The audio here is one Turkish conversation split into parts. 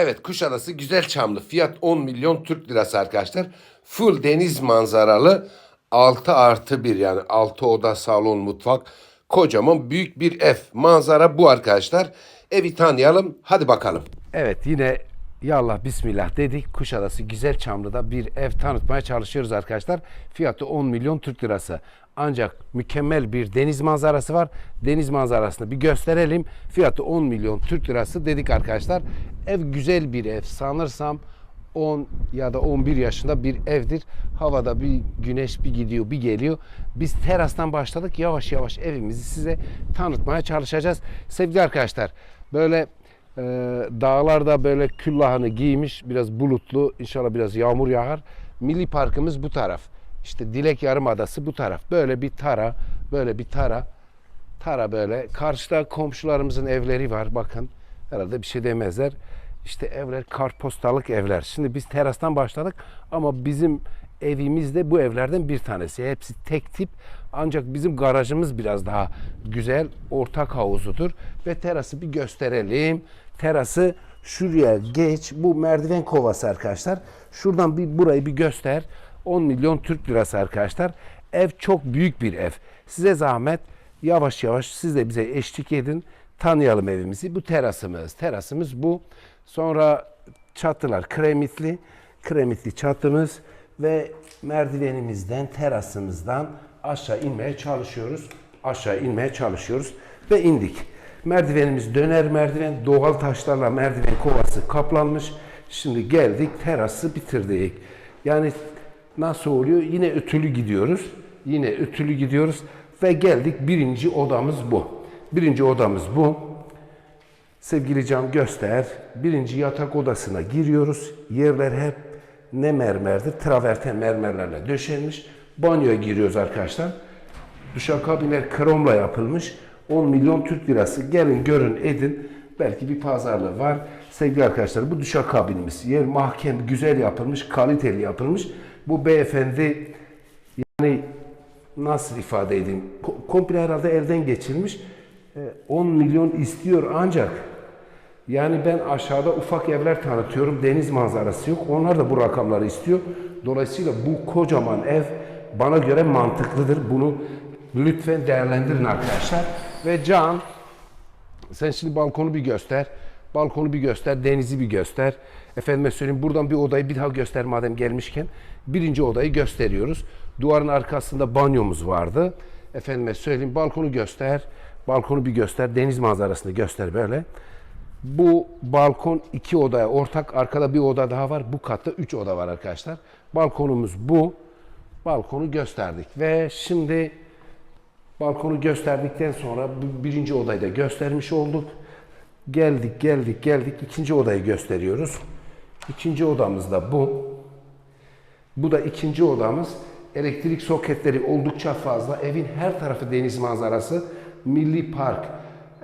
Evet Kuşadası Güzel Çamlı. Fiyat 10 milyon Türk lirası arkadaşlar. Full deniz manzaralı 6 artı 1 yani 6 oda salon mutfak. Kocaman büyük bir ev. Manzara bu arkadaşlar. Evi tanıyalım. Hadi bakalım. Evet yine yallah bismillah dedik. Kuşadası Güzel Çamlı'da bir ev tanıtmaya çalışıyoruz arkadaşlar. Fiyatı 10 milyon Türk lirası. Ancak mükemmel bir deniz manzarası var. Deniz manzarasını bir gösterelim. Fiyatı 10 milyon Türk lirası dedik arkadaşlar. Ev güzel bir ev. Sanırsam 10 ya da 11 yaşında bir evdir. Havada bir güneş bir gidiyor bir geliyor. Biz terastan başladık. Yavaş yavaş evimizi size tanıtmaya çalışacağız. Sevgili arkadaşlar böyle e, dağlarda böyle küllahını giymiş biraz bulutlu inşallah biraz yağmur yağar. Milli parkımız bu taraf. İşte Dilek Yarımadası bu taraf. Böyle bir tara, böyle bir tara. Tara böyle. Karşıda komşularımızın evleri var. Bakın herhalde bir şey demezler. İşte evler kartpostalık evler. Şimdi biz terastan başladık ama bizim evimiz de bu evlerden bir tanesi. Hepsi tek tip. Ancak bizim garajımız biraz daha güzel. Ortak havuzudur. Ve terası bir gösterelim. Terası şuraya geç. Bu merdiven kovası arkadaşlar. Şuradan bir burayı bir göster. 10 milyon Türk lirası arkadaşlar. Ev çok büyük bir ev. Size zahmet yavaş yavaş siz de bize eşlik edin. Tanıyalım evimizi. Bu terasımız. Terasımız bu. Sonra çatılar kremitli. Kremitli çatımız ve merdivenimizden, terasımızdan aşağı inmeye çalışıyoruz. Aşağı inmeye çalışıyoruz ve indik. Merdivenimiz döner merdiven, doğal taşlarla merdiven kovası kaplanmış. Şimdi geldik, terası bitirdik. Yani nasıl oluyor? Yine ütülü gidiyoruz. Yine ütülü gidiyoruz ve geldik birinci odamız bu. Birinci odamız bu. Sevgili cam göster. Birinci yatak odasına giriyoruz. Yerler hep ne mermerdir? Traverten mermerlerle döşenmiş. Banyoya giriyoruz arkadaşlar. Duşakabinler kromla yapılmış. 10 milyon Türk lirası. Gelin görün edin. Belki bir pazarlığı var. Sevgili arkadaşlar bu duşakabinimiz. Yer mahkem güzel yapılmış, kaliteli yapılmış. Bu beyefendi yani nasıl ifade edeyim? Ko- Komple herhalde elden geçilmiş. E, 10 milyon istiyor ancak yani ben aşağıda ufak evler tanıtıyorum. Deniz manzarası yok. Onlar da bu rakamları istiyor. Dolayısıyla bu kocaman ev bana göre mantıklıdır. Bunu lütfen değerlendirin arkadaşlar. Ve Can sen şimdi balkonu bir göster. Balkonu bir göster, denizi bir göster. Efendime söyleyeyim buradan bir odayı bir daha göster madem gelmişken. Birinci odayı gösteriyoruz. Duvarın arkasında banyomuz vardı. Efendime söyleyeyim balkonu göster. Balkonu bir göster, deniz manzarasını göster böyle. Bu balkon iki odaya ortak. Arkada bir oda daha var. Bu katta üç oda var arkadaşlar. Balkonumuz bu. Balkonu gösterdik. Ve şimdi balkonu gösterdikten sonra birinci odayı da göstermiş olduk. Geldik, geldik, geldik. İkinci odayı gösteriyoruz. İkinci odamız da bu. Bu da ikinci odamız. Elektrik soketleri oldukça fazla. Evin her tarafı deniz manzarası. Milli Park,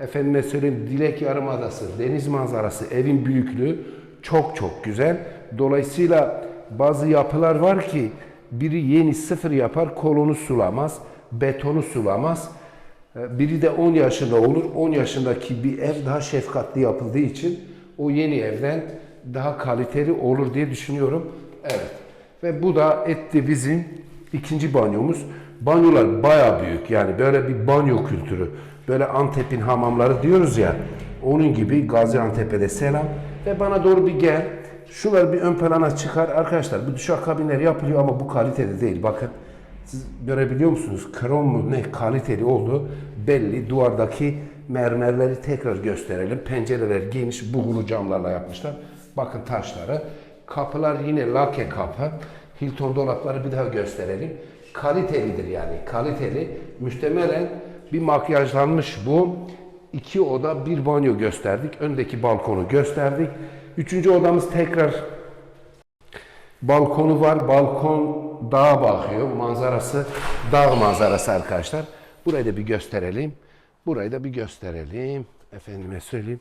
efendime söyleyeyim Dilek Yarımadası, deniz manzarası, evin büyüklüğü çok çok güzel. Dolayısıyla bazı yapılar var ki biri yeni sıfır yapar, kolonu sulamaz, betonu sulamaz. Ee, Biri de 10 yaşında olur. 10 yaşındaki bir ev daha şefkatli yapıldığı için o yeni evden daha kaliteli olur diye düşünüyorum. Evet. Ve bu da etti bizim ikinci banyomuz. Banyolar baya büyük. Yani böyle bir banyo kültürü. Böyle Antep'in hamamları diyoruz ya. Onun gibi Gaziantep'e selam. Ve bana doğru bir gel. Şunları bir ön plana çıkar. Arkadaşlar bu duşakabinler yapılıyor ama bu kalitede değil. Bakın siz görebiliyor musunuz? Krom mu ne kaliteli oldu belli. Duvardaki mermerleri tekrar gösterelim. Pencereler geniş buğulu camlarla yapmışlar. Bakın taşları. Kapılar yine lake kapı. Hilton dolapları bir daha gösterelim. Kalitelidir yani kaliteli. Muhtemelen bir makyajlanmış bu. İki oda bir banyo gösterdik. Öndeki balkonu gösterdik. Üçüncü odamız tekrar Balkonu var. Balkon dağa bakıyor. Manzarası dağ manzarası arkadaşlar. Burayı da bir gösterelim. Burayı da bir gösterelim. Efendime söyleyeyim.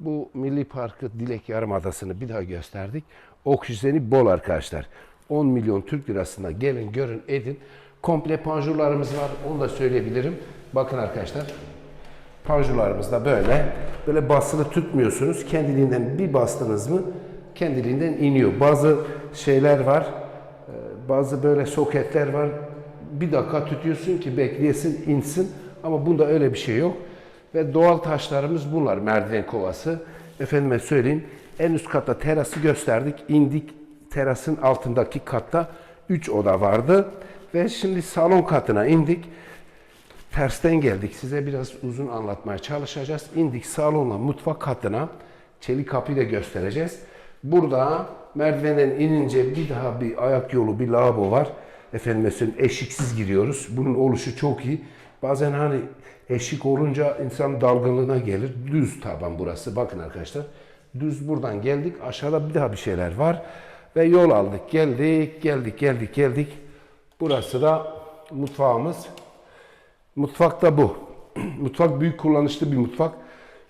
Bu Milli Parkı Dilek Yarımadası'nı bir daha gösterdik. Oksijeni bol arkadaşlar. 10 milyon Türk lirasına gelin görün edin. Komple panjurlarımız var. Onu da söyleyebilirim. Bakın arkadaşlar. Panjurlarımız da böyle. Böyle basılı tutmuyorsunuz. Kendiliğinden bir bastınız mı kendiliğinden iniyor. Bazı şeyler var. Bazı böyle soketler var. Bir dakika tutuyorsun ki bekleyesin insin. Ama bunda öyle bir şey yok. Ve doğal taşlarımız bunlar. Merdiven kovası. Efendime söyleyeyim. En üst katta terası gösterdik. indik. Terasın altındaki katta 3 oda vardı. Ve şimdi salon katına indik. Tersten geldik. Size biraz uzun anlatmaya çalışacağız. İndik salonla mutfak katına. Çelik kapıyı da göstereceğiz. Burada merdivenden inince bir daha bir ayak yolu, bir lavabo var. Efendim mesela eşiksiz giriyoruz. Bunun oluşu çok iyi. Bazen hani eşik olunca insan dalgınlığına gelir. Düz taban burası. Bakın arkadaşlar. Düz buradan geldik. Aşağıda bir daha bir şeyler var. Ve yol aldık. Geldik, geldik, geldik, geldik. Burası da mutfağımız. Mutfak da bu. mutfak büyük kullanışlı bir mutfak.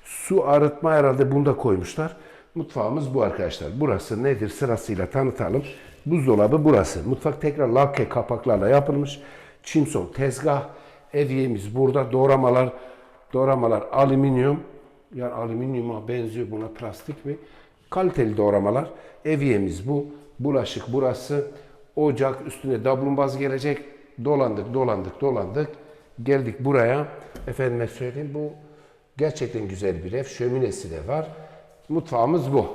Su arıtma herhalde bunda koymuşlar. Mutfağımız bu arkadaşlar. Burası nedir sırasıyla tanıtalım. Buzdolabı burası. Mutfak tekrar lake kapaklarla yapılmış. Çimson tezgah. Evyemiz burada. Doğramalar doğramalar alüminyum. Yani alüminyuma benziyor buna plastik mi? Kaliteli doğramalar. Evyemiz bu. Bulaşık burası. Ocak üstüne dablumbaz gelecek. Dolandık, dolandık, dolandık. Geldik buraya. Efendime söyleyeyim bu gerçekten güzel bir ev. Şöminesi de var. Mutfağımız bu.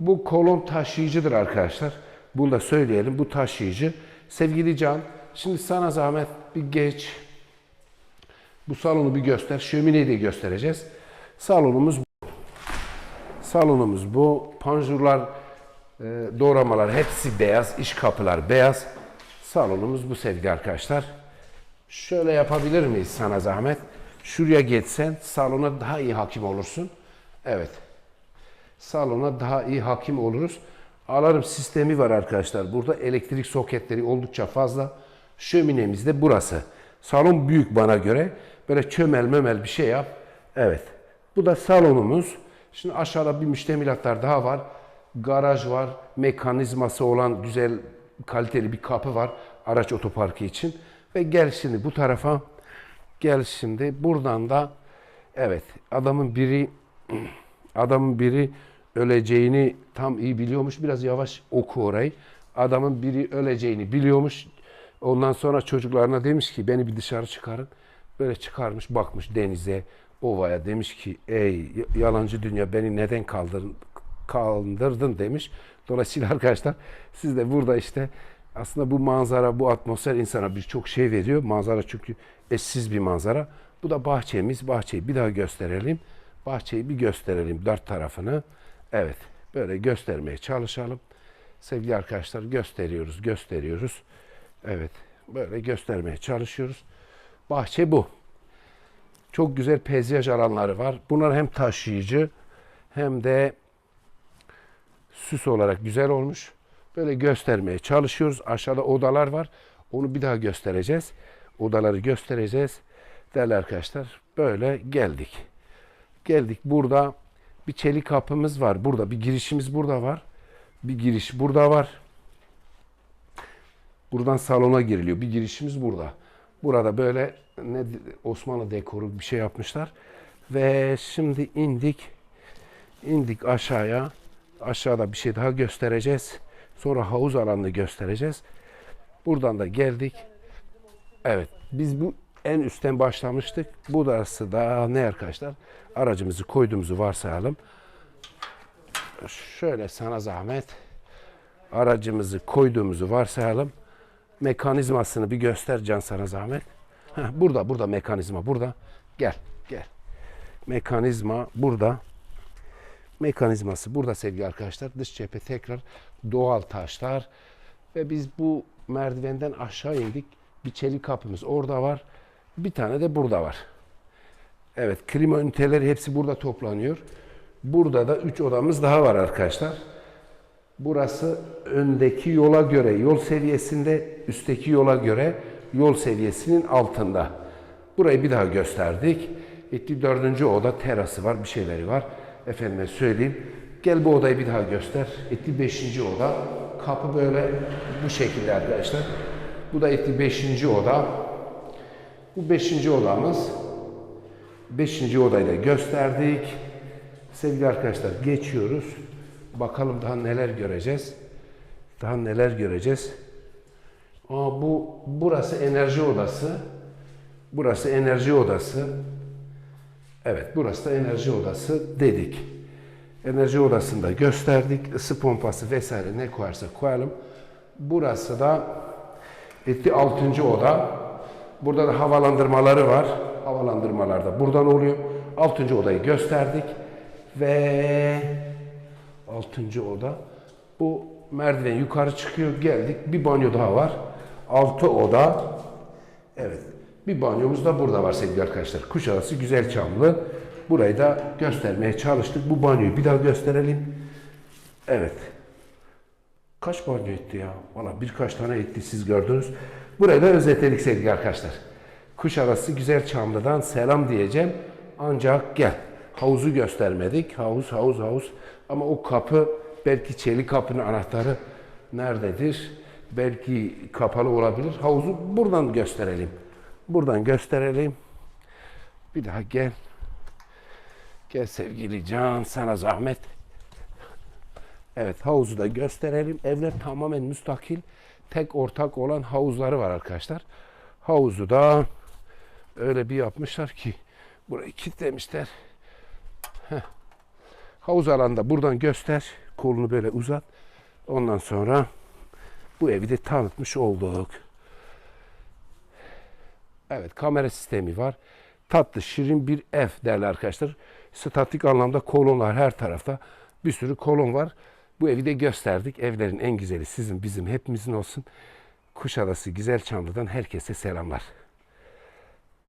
Bu kolon taşıyıcıdır arkadaşlar. Bunu da söyleyelim. Bu taşıyıcı. Sevgili Can, şimdi sana zahmet bir geç. Bu salonu bir göster. Şömineyi de göstereceğiz. Salonumuz bu. Salonumuz bu. Panjurlar, e, doğramalar hepsi beyaz. iş kapılar beyaz. Salonumuz bu sevgili arkadaşlar. Şöyle yapabilir miyiz sana zahmet? Şuraya geçsen salona daha iyi hakim olursun. Evet. Salona daha iyi hakim oluruz. Alarm sistemi var arkadaşlar. Burada elektrik soketleri oldukça fazla. Şöminemiz de burası. Salon büyük bana göre. Böyle çömel mömel bir şey yap. Evet. Bu da salonumuz. Şimdi aşağıda bir müştemilatlar daha var. Garaj var. Mekanizması olan güzel kaliteli bir kapı var. Araç otoparkı için. Ve gel şimdi bu tarafa. Gel şimdi buradan da evet adamın biri adamın biri öleceğini tam iyi biliyormuş. Biraz yavaş oku orayı. Adamın biri öleceğini biliyormuş. Ondan sonra çocuklarına demiş ki beni bir dışarı çıkarın. Böyle çıkarmış bakmış denize, ovaya demiş ki ey yalancı dünya beni neden kaldırdın, kaldırdın demiş. Dolayısıyla arkadaşlar siz de burada işte aslında bu manzara, bu atmosfer insana birçok şey veriyor. Manzara çünkü eşsiz bir manzara. Bu da bahçemiz. Bahçeyi bir daha gösterelim. Bahçeyi bir gösterelim dört tarafını. Evet, böyle göstermeye çalışalım. Sevgili arkadaşlar gösteriyoruz, gösteriyoruz. Evet, böyle göstermeye çalışıyoruz. Bahçe bu. Çok güzel peyzaj alanları var. Bunlar hem taşıyıcı hem de süs olarak güzel olmuş. Böyle göstermeye çalışıyoruz. Aşağıda odalar var. Onu bir daha göstereceğiz. Odaları göstereceğiz. Değerli arkadaşlar böyle geldik. Geldik burada bir çelik kapımız var. Burada bir girişimiz burada var. Bir giriş burada var. Buradan salona giriliyor. Bir girişimiz burada. Burada böyle ne Osmanlı dekoru bir şey yapmışlar. Ve şimdi indik. indik aşağıya. Aşağıda bir şey daha göstereceğiz. Sonra havuz alanını göstereceğiz. Buradan da geldik. Evet, biz bu en üstten başlamıştık. Bu dersi da ne arkadaşlar? Aracımızı koyduğumuzu varsayalım. Şöyle sana zahmet. Aracımızı koyduğumuzu varsayalım. Mekanizmasını bir göster Can sana zahmet. Heh, burada, burada mekanizma, burada. Gel, gel. Mekanizma burada. Mekanizması burada sevgili arkadaşlar. Dış cephe tekrar doğal taşlar. Ve biz bu merdivenden aşağı indik. Bir çelik kapımız orada var. Bir tane de burada var. Evet, klima üniteleri hepsi burada toplanıyor. Burada da 3 odamız daha var arkadaşlar. Burası öndeki yola göre yol seviyesinde, üstteki yola göre yol seviyesinin altında. Burayı bir daha gösterdik. Etti dördüncü oda terası var, bir şeyleri var. Efendime söyleyeyim. Gel bu odayı bir daha göster. Etti beşinci oda. Kapı böyle bu şekilde arkadaşlar. Bu da etti beşinci oda. Bu beşinci odamız. Beşinci odayı da gösterdik. Sevgili arkadaşlar geçiyoruz. Bakalım daha neler göreceğiz. Daha neler göreceğiz. Aa, bu burası enerji odası. Burası enerji odası. Evet, burası da enerji odası dedik. Enerji odasında gösterdik. Isı pompası vesaire ne koyarsa koyalım. Burası da etti 6. oda. Burada da havalandırmaları var. Havalandırmalar da buradan oluyor. 6. odayı gösterdik. Ve 6. oda. Bu merdiven yukarı çıkıyor. Geldik. Bir banyo daha var. 6 oda. Evet. Bir banyomuz da burada var sevgili arkadaşlar. Kuşadası güzel çamlı. Burayı da göstermeye çalıştık. Bu banyoyu bir daha gösterelim. Evet. Kaç banyo etti ya? Valla birkaç tane etti siz gördünüz. Burayı da özetledik sevgili arkadaşlar. Kuşadası Güzel Çamlı'dan selam diyeceğim. Ancak gel. Havuzu göstermedik. Havuz, havuz, havuz. Ama o kapı belki çelik kapının anahtarı nerededir? Belki kapalı olabilir. Havuzu buradan gösterelim. Buradan gösterelim. Bir daha gel. Gel sevgili Can sana zahmet. Evet havuzu da gösterelim. Evler tamamen müstakil. Tek ortak olan havuzları var arkadaşlar. Havuzu da öyle bir yapmışlar ki burayı kilitlemişler. Heh. Havuz alanında buradan göster. Kolunu böyle uzat. Ondan sonra bu evi de tanıtmış olduk. Evet kamera sistemi var. Tatlı şirin bir ev değerli arkadaşlar. Statik anlamda kolonlar her tarafta. Bir sürü kolon var. Bu evi de gösterdik. Evlerin en güzeli sizin bizim hepimizin olsun. Kuşadası Güzel Çamlı'dan herkese selamlar.